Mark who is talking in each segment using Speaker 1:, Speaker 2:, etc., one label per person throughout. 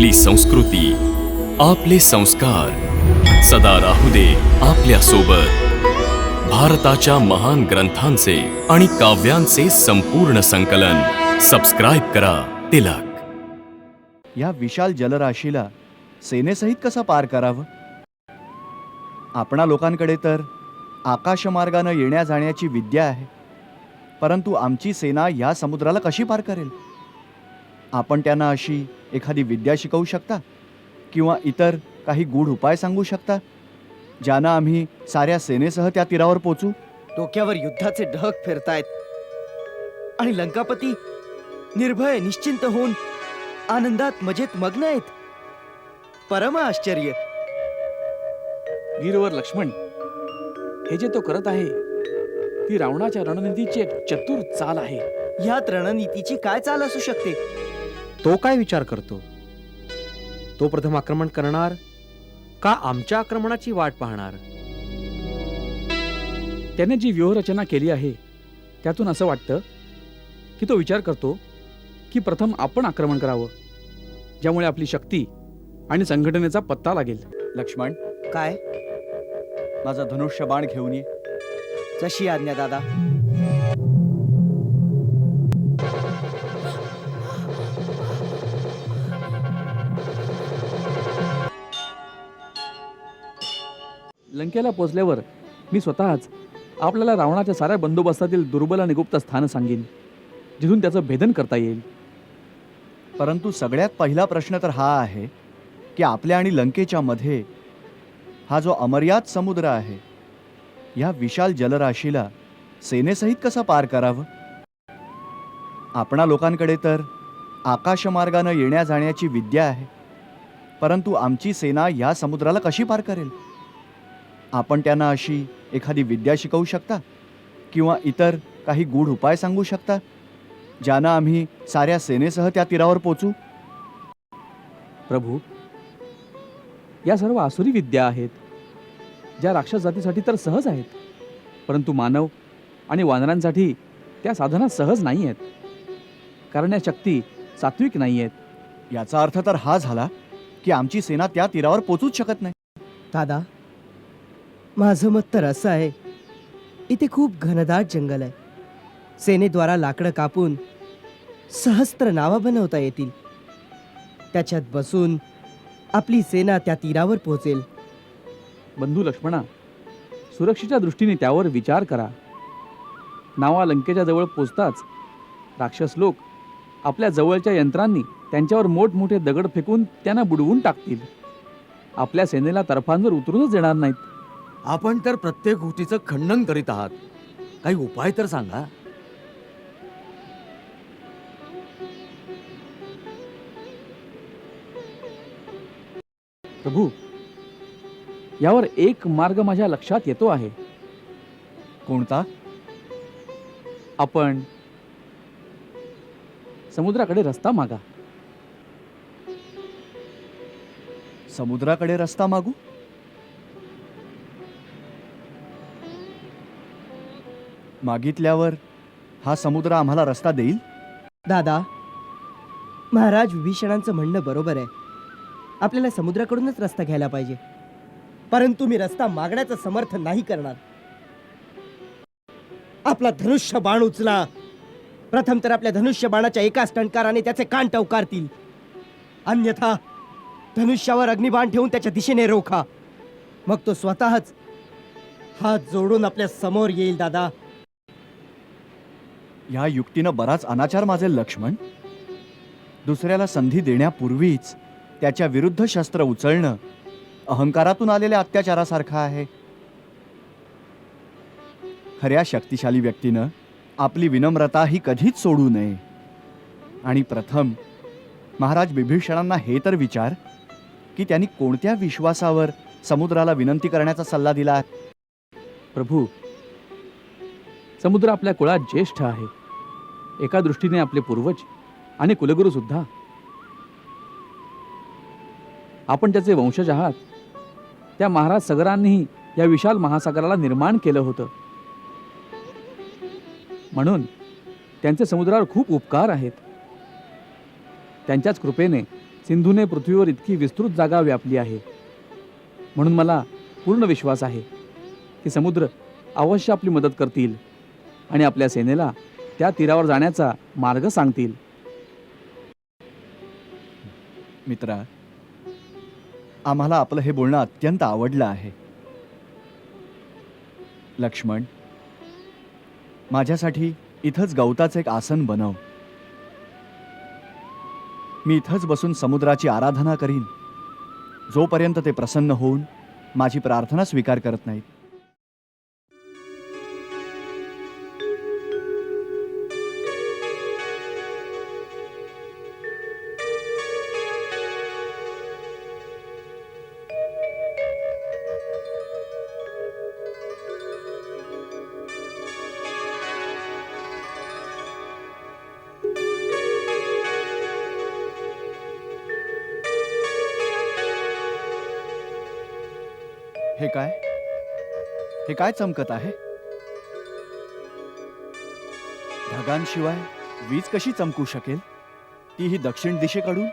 Speaker 1: आपली संस्कृती आपले संस्कार. सदा राहू दे आपल्यासोबत भारताच्या महान ग्रंथांचे आणि काव्यांचे संपूर्ण संकलन. सबस्क्राईब करा तिलक.
Speaker 2: या विशाल जलराशीला सेनेसहित कसं पार करावं? आपणा लोकांकडे तर आकाशमार्गानं येण्या जाण्याची विद्या आहे. परंतु आमची सेना या समुद्राला कशी पार करेल? आपण त्यांना अशी एखादी विद्या शिकवू शकता? किंवा इतर काही गूढ उपाय सांगू शकता? ज्यानं आम्ही साऱ्या सेनेसह त्या तीरावर पोचू?
Speaker 3: डोक्यावर युद्धाचे ढग फिरतायत. आणि लंकापती निर्भय निश्चिंत होऊन आनंदात मजेत मग्न आहेत. परम आश्चर्य.
Speaker 4: वीरवर लक्ष्मण हे जे तो करत आहे ती रावणाच्या रणनीतीची एक चतुर चाल आहे.
Speaker 3: ह्यात रणनीतीची काय चाल असू शकते?
Speaker 5: तो काय विचार करतो? तो प्रथम आक्रमण करणार का आमच्या आक्रमणाची वाट पाहणार?
Speaker 4: त्याने जी व्यूहरचना केली आहे त्यातून असं वाटतं की तो विचार करतो की प्रथम आपण आक्रमण करावं ज्यामुळे आपली शक्ती आणि संघटनेचा पत्ता लागेल.
Speaker 2: लक्ष्मण?
Speaker 3: काय?
Speaker 2: माझा धनुष्य बाण घेऊन ये.
Speaker 3: जशी आज्ञा दादा.
Speaker 4: लंकेला पोचल्यावर मी स्वतःच आपल्याला रावणाच्या साऱ्या बंदोबस्तातील दुर्बल आणि गुप्त स्थान सांगेन जिथून त्याचं भेदन करता येईल.
Speaker 2: परंतु सगळ्यात पहिला प्रश्न तर हा आहे की आपल्या आणि लंकेच्या मध्ये हा जो अमर्याद समुद्र आहे या विशाल जलराशीला सेनेसहित कसं पार करावं? आपणा लोकांकडे तर आकाशमार्गानं येण्या जाण्याची विद्या आहे परंतु आमची सेना या समुद्राला कशी पार करेल? आपण त्यांना अशी एखादी विद्या शिकवू शकता? किंवा इतर काही गूढ उपाय सांगू शकता? ज्यानं आम्ही साऱ्या सेनेसह त्या तीरावर पोचू?
Speaker 4: प्रभू या सर्व आसुरी विद्या आहेत ज्या राक्षस जातीसाठी तर सहज आहेत परंतु मानव आणि वानरांसाठी त्या साधना सहज नाही आहेत. कारण या शक्ती सात्विक नाही आहेत.
Speaker 2: याचा अर्थ तर हा झाला की आमची सेना त्या तीरावर पोचूच शकत नाही.
Speaker 3: दादा माझं मत तर असं आहे. इथे खूप घनदाट जंगल आहे. सेनेद्वारा लाकडं कापून सहस्त्र नावा बनवता येतील. त्याच्यात बसून आपली सेना त्या तीरावर पोहोचेल.
Speaker 4: बंधू लक्ष्मणा सुरक्षेच्या दृष्टीने त्यावर विचार करा. नावा लंकेच्या जवळ पोचताच राक्षस लोक आपल्या जवळच्या यंत्रांनी त्यांच्यावर मोठमोठे दगड फेकून त्यांना बुडवून टाकतील. आपल्या सेनेला तर्फांवर उतरूनच देणार नाहीत.
Speaker 5: आपण तर प्रत्येक गोष्टीचं खंडन करीत आहात. काही उपाय तर सांगा.
Speaker 4: प्रभू यावर एक मार्ग माझ्या लक्षात येतो आहे.
Speaker 2: कोणता?
Speaker 4: आपण समुद्राकडे रस्ता मागा.
Speaker 2: समुद्राकडे रस्ता मागू? मागितल्यावर हा समुद्र आम्हाला रस्ता देईल?
Speaker 3: दादा महाराज विभीषणांचं म्हणणं बरोबर आहे. आपल्याला समुद्राकडूनच रस्ता घ्यायला पाहिजे. परंतु मी रस्ता मागण्याचं समर्थन नाही करणार. आपला धनुष्य बाण उचला. प्रथम तर आपल्या धनुष्य बाणाच्या एकाच टणकाराने त्याचे कान टवकारतील. अन्यथा धनुष्यावर अग्निबाण ठेवून त्याच्या दिशेने रोखा. मग तो स्वतःच हात जोडून आपल्यासमोर येईल दादा.
Speaker 2: ह्या युक्तीनं बराच अनाचार माझे लक्ष्मण. दुसऱ्याला संधी देण्यापूर्वीच त्याच्या विरुद्ध शस्त्र उचलणं अहंकारातून आलेल्या अत्याचारासारखं आहे. खऱ्या शक्तिशाली व्यक्तीनं आपली विनम्रता ही कधीच सोडू नये. आणि प्रथम महाराज बिभीषणांना हे तर विचार की त्यांनी कोणत्या विश्वासावर समुद्राला विनंती करण्याचा सल्ला दिला?
Speaker 4: प्रभू समुद्र आपल्या कुळात ज्येष्ठ आहे. एका दृष्टीने आपले पूर्वज आणि कुलगुरू सुद्धा. आपण त्याचे वंशज आहात. त्या महाराज सगरांनीही या विशाल महासागराला निर्माण केलं होतं. म्हणून त्यांचे समुद्रावर खूप उपकार आहेत. त्यांच्याच कृपेने सिंधूने पृथ्वीवर इतकी विस्तृत जागा व्यापली आहे. म्हणून मला पूर्ण विश्वास आहे की समुद्र अवश्य आपली मदत करतील आणि आपल्या सेनेला त्या तीरावर जाण्याचा मार्ग सांगतील.
Speaker 2: मित्रा आम्हाला आपलं हे बोलणं अत्यंत आवडलं आहे. लक्ष्मण माझ्यासाठी इथंच गवताचं एक आसन बनव. मी इथंच बसून समुद्राची आराधना करीन. जोपर्यंत ते प्रसन्न होऊन माझी प्रार्थना स्वीकार करत नाहीत. हे काय? हे काय चमकत आहे? ढगांशिवाय वीज कशी चमकू शकेल? तीही दक्षिण दिशेकडून?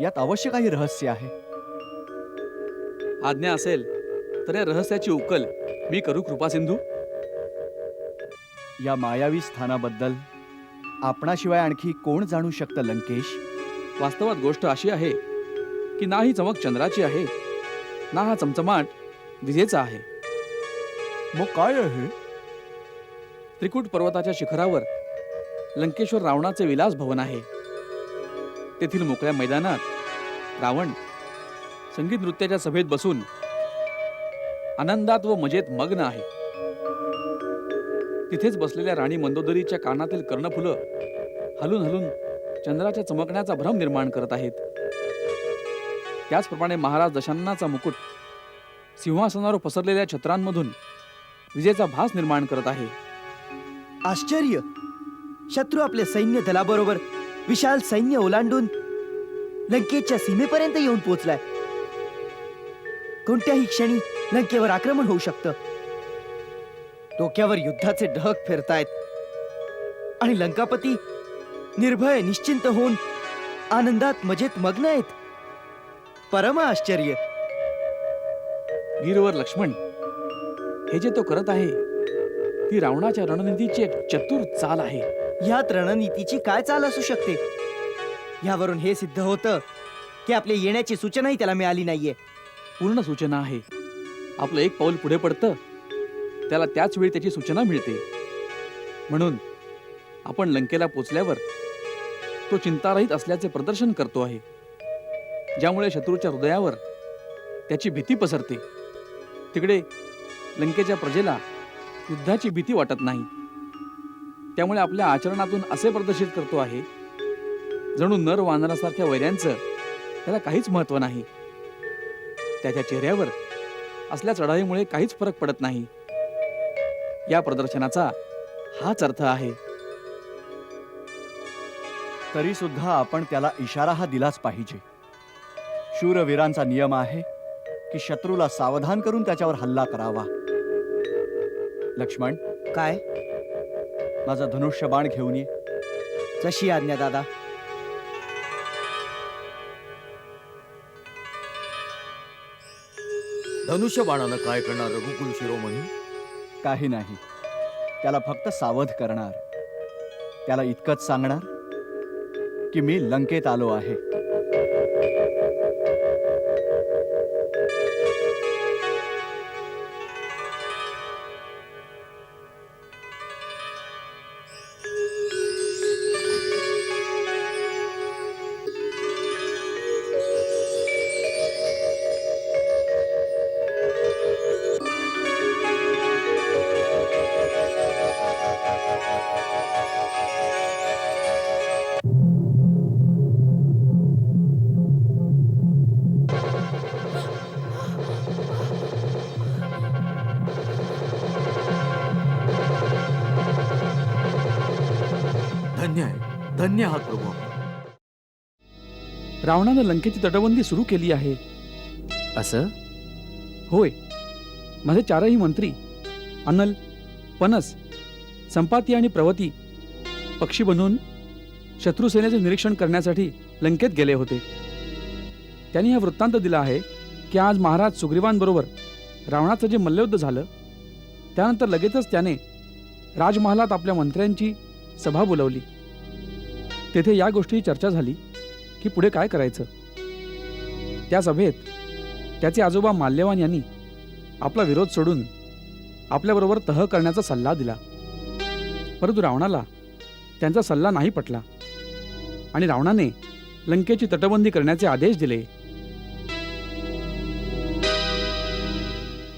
Speaker 2: यात अवश्य काही रहस्य आहे.
Speaker 4: आज्ञा असेल तर या रहस्याची उकल मी करू कृपा सिंधू.
Speaker 2: या मायावी स्थानाबद्दल आपणाशिवाय आणखी कोण जाणू शकतं लंकेश?
Speaker 4: वास्तवात गोष्ट अशी आहे की ना ही चमक चंद्राची आहे. ना हा चमचमाट विजेचा आहे.
Speaker 2: मग काय आहे?
Speaker 4: त्रिकूट पर्वताच्या शिखरावर लंकेश्वर रावणाचे विलास भवन आहे. तेथील मोकळ्या मैदानात रावण संगीत नृत्याच्या सभेत बसून आनंदात व मजेत मग्न आहे. तिथेच बसलेल्या राणी मंदोदरीच्या कानातील कर्णफुलं हलून हलून चंद्राच्या चमकण्याचा भ्रम निर्माण करत आहेत. त्याचप्रमाणे महाराज दशांनाचा मुकुट सिंहासनावर पसरलेल्या छत्रांमधून विजेचा भास निर्माण करत आहे.
Speaker 3: आश्चर्य! शत्रू आपल्या सैन्य दलाबरोबर विशाल सैन्य ओलांडून लंकेच्या सीमेपर्यंत येऊन पोहोचलाय. कोणत्याही क्षणी लंकेवर आक्रमण होऊ शकतं. डोक्यावर युद्धाचे ढग फिरतायत. आणि लंकापती निर्भय निश्चिंत होऊन आनंदात मजेत मग्न आहेत. परम आश्चर्य.
Speaker 4: वीरवर लक्ष्मण हे जे तो करत आहे ती रावणाच्या रणनीतीची एक चतुर चाल आहे.
Speaker 3: ह्यात रणनीतीची काय चाल असू शकते? यावरून हे सिद्ध होतं की आपल्या येण्याची सूचनाही त्याला मिळाली नाहीये.
Speaker 4: पूर्ण सूचना आहे. आपलं एक पाऊल पुढे पडतं त्याला त्याच वेळी त्याची सूचना मिळते. म्हणून आपण लंकेला पोचल्यावर तो चिंतारहित असल्याचे प्रदर्शन करतो आहे. ज्यामुळे शत्रूच्या हृदयावर त्याची भीती पसरते. तिकडे लंकेच्या प्रजेला युद्धाची भीती वाटत नाही. त्यामुळे आपल्या आचरणातून असे प्रदर्शित करतो आहे. जणू नर वानरासारख्या वैऱ्यांचं त्याला काहीच महत्त्व नाही. त्याच्या चेहऱ्यावर असल्या चढाईमुळे काहीच फरक पडत नाही. या प्रदर्शनाचा हाच अर्थ आहे.
Speaker 2: तरी सुद्धा आपण त्याला इशारा हा दिलाच पाहिजे. शूरवीरांचा नियम आहे की शत्रूला सावधान करून त्याच्यावर हल्ला करावा. लक्ष्मण.
Speaker 3: काय?
Speaker 2: माझा धनुष्य बाण घेऊन ये.
Speaker 3: जशी आज्ञा दादा.
Speaker 6: धनुष्यबाणानं काय करणार रघुकुल शिरोमणी?
Speaker 2: काही नाही. त्याला फक्त सावध करणार. त्याला इतकंच सांगणार की मी लंकेत आलो
Speaker 6: आहे. धन्य आहात प्रभू.
Speaker 4: रावणानं लंकेची तटबंदी सुरू केली आहे.
Speaker 5: असं?
Speaker 4: होय. माझे चारही मंत्री अनल पनस संपाती आणि प्रवती पक्षी बनून शत्रुसेनेचे निरीक्षण करण्यासाठी लंकेत गेले होते. त्यांनी हा वृत्तांत दिला आहे की आज महाराज सुग्रीवांबरोबर रावणाचं जे मल्लयुद्ध झालं त्यानंतर लगेचच त्याने राजमहालात आपल्या मंत्र्यांची सभा बोलवली. तेथे या गोष्टी चर्चा झाली की पुढे काय करायचं? त्या सभेत त्याचे आजोबा माल्यवान यांनी आपला विरोध सोडून आपल्याबरोबर तह करण्याचा सल्ला दिला. परंतु रावणाला त्यांचा सल्ला नाही पटला आणि रावणाने लंकेची तटबंदी करण्याचे आदेश दिले.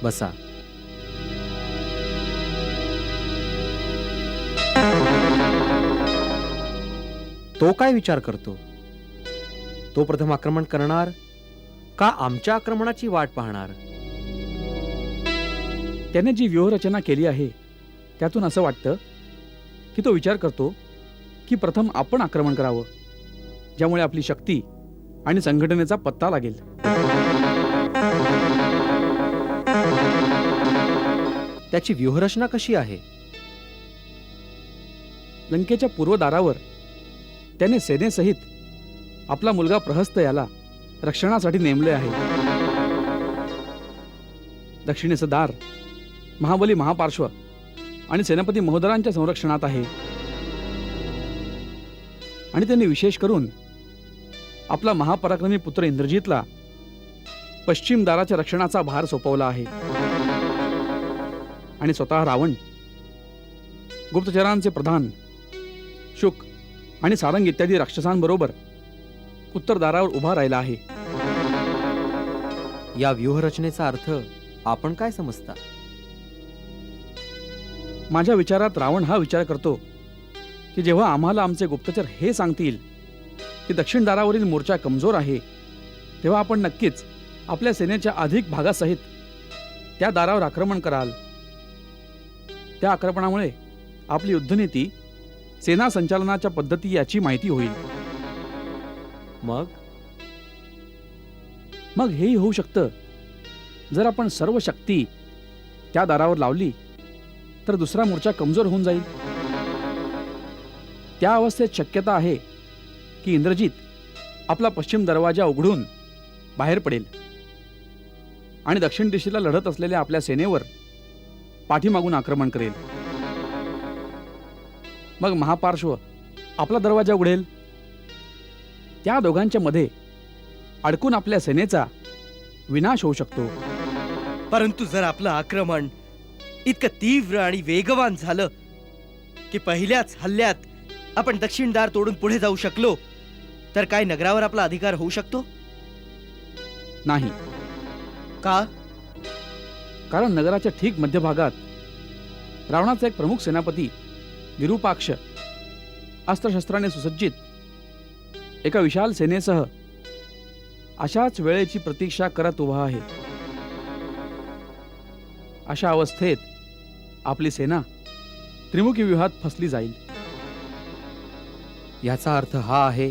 Speaker 5: बसा. तो काय विचार करतो? तो प्रथम आक्रमण करणार का आमच्या आक्रमणाची वाट पाहणार?
Speaker 4: त्याने जी व्यूहरचना केली आहे त्यातून असं वाटतं की तो विचार करतो की प्रथम आपण आक्रमण करावं ज्यामुळे आपली शक्ती आणि संघटनेचा पत्ता लागेल.
Speaker 5: त्याची व्यूहरचना कशी आहे?
Speaker 4: लंकेच्या पूर्व दारावर त्याने सेनेसहित आपला मुलगा प्रहस्त याला रक्षणासाठी नेमले आहे. दक्षिणेचं दार महाबली महापार्श्व आणि सेनापती महोदरांच्या संरक्षणात आहे. आणि त्यांनी विशेष करून आपला महापराक्रमी पुत्र इंद्रजितला पश्चिम दाराच्या रक्षणाचा भार सोपवला आहे. आणि स्वतः रावण गुप्तचरांचे प्रधान शुक आणि सारंग इत्यादी राक्षसांबरोबर उत्तरदारावर उभा राहिला आहे.
Speaker 5: या व्यूहरचनेचा अर्थ आपण काय समजता?
Speaker 4: माझ्या विचारात रावण हा विचार करतो की जेव्हा आम्हाला आमचे गुप्तचर हे सांगतील की दक्षिण दारावरील मोर्चा कमजोर आहे तेव्हा आपण नक्कीच आपल्या सेनेच्या अधिक भागासहित त्या दारावर आक्रमण कराल. त्या आक्रमणामुळे आपली युद्धनीती सेना संचालनाच्या पद्धती याची माहिती होईल.
Speaker 5: मग?
Speaker 4: मग हेही होऊ शकतं. जर आपण सर्व शक्ती त्या दारावर लावली तर दुसरा मोर्चा कमजोर होऊन जाईल. त्या अवस्थेत शक्यता आहे की इंद्रजित आपला पश्चिम दरवाजा उघडून बाहेर पडेल आणि दक्षिण दिशेला लढत असलेल्या आपल्या सेनेवर पाठीमागून आक्रमण करेल. मग महापार्श्व आपला दरवाजा उघडेल. त्या दोघांच्या मध्ये अडकून आपल्या सेनेचा विनाश होऊ शकतो.
Speaker 3: परंतु जर आपलं आक्रमण इतकं तीव्र आणि वेगवान झालं की पहिल्याच हल्ल्यात आपण दक्षिण दार तोडून पुढे जाऊ शकलो तर काय नगरावर आपला अधिकार होऊ शकतो?
Speaker 4: नाही.
Speaker 3: का?
Speaker 4: कारण नगराच्या ठीक मध्यभागात रावणाचा एक प्रमुख सेनापती विरूपाक्ष अस्त्रशस्त्राने सुसज्जित एका विशाल सेनेसह अशाच वेळेची प्रतीक्षा करत उभा आहे. अशा अवस्थेत आपली सेना त्रिमुखी व्यूहात फसली जाईल.
Speaker 5: याचा अर्थ हा आहे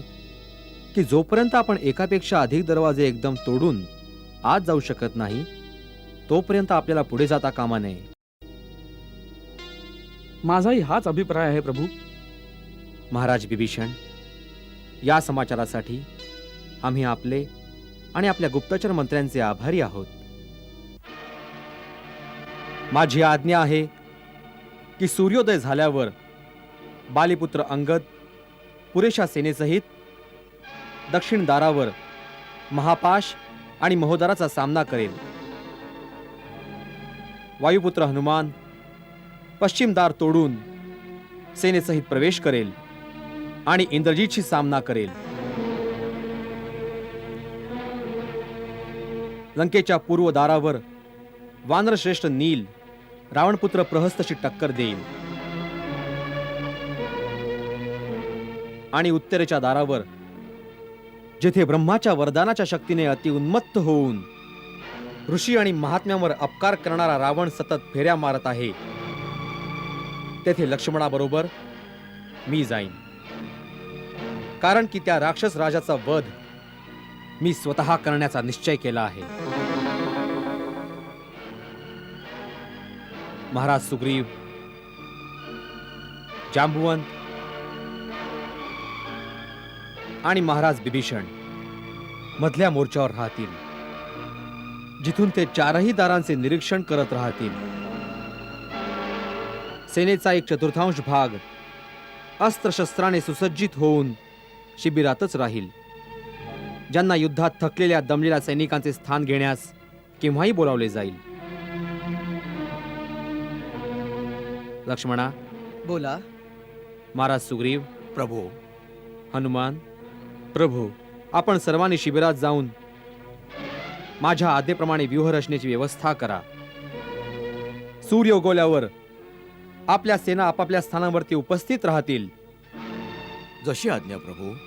Speaker 5: की जोपर्यंत आपण एकापेक्षा अधिक दरवाजे एकदम तोडून आत जाऊ शकत नाही तोपर्यंत आपल्याला पुढे जाता कामा नये.
Speaker 4: माझाही हाच अभिप्राय आहे प्रभू.
Speaker 5: महाराज बिभीषण या समाचारासाठी आम्ही आपले आणि आपल्या गुप्तचर मंत्र्यांचे आभारी आहोत. माझी आज्ञा आहे की सूर्योदय झाल्यावर बालीपुत्र अंगद पुरेशा सेनेसहित दक्षिण दारावर महापाश आणि महोदराचा सामना करेल. वायुपुत्र हनुमान पश्चिम दार तोडून सेनेसहित प्रवेश करेल आणि इंद्रजीतशी सामना करेल. लंकेच्या पूर्व दारावर वानरश्रेष्ठ नील रावणपुत्र प्रहस्तशी टक्कर देईल. आणि उत्तरेच्या दारावर जेथे ब्रह्माच्या वरदानाच्या शक्तीने अतिउन्मत्त होऊन ऋषी आणि महात्म्यावर अपकार करणारा रावण सतत फेऱ्या मारत आहे. तेथे लक्ष्मणाबरोबर मी जाईन. कारण की त्या राक्षस राजाचा वध मी स्वतः करण्याचा निश्चय केला आहे. महाराज सुग्रीव जांबुवंत आणि महाराज बिभीषण मधल्या मोर्चावर राहतील जिथून ते चारही दारांचे निरीक्षण करत राहतील. सेनेचा एक चतुर्थांश भाग. अस्त्रशस्त्राने सुसज्जित होऊन शिबिरातच राहील. ज्यांना युद्धात थकलेल्या दमलेल्या सैनिकांचे स्थान घेण्यास केव्हाही बोलावले जाईल. लक्ष्मणा.
Speaker 3: बोला.
Speaker 5: महाराज सुग्रीव.
Speaker 6: प्रभो.
Speaker 5: हनुमान. प्रभू. आपण सर्वांनी शिबिरात जाऊन माझ्या आज्ञेप्रमाणे व्यूहरचनेची व्यवस्था करा. सूर्य उगवल्यावर आपल्या सेना आपापल्या स्थानावरती उपस्थित राहतील.
Speaker 6: जशी आज्ञा प्रभू.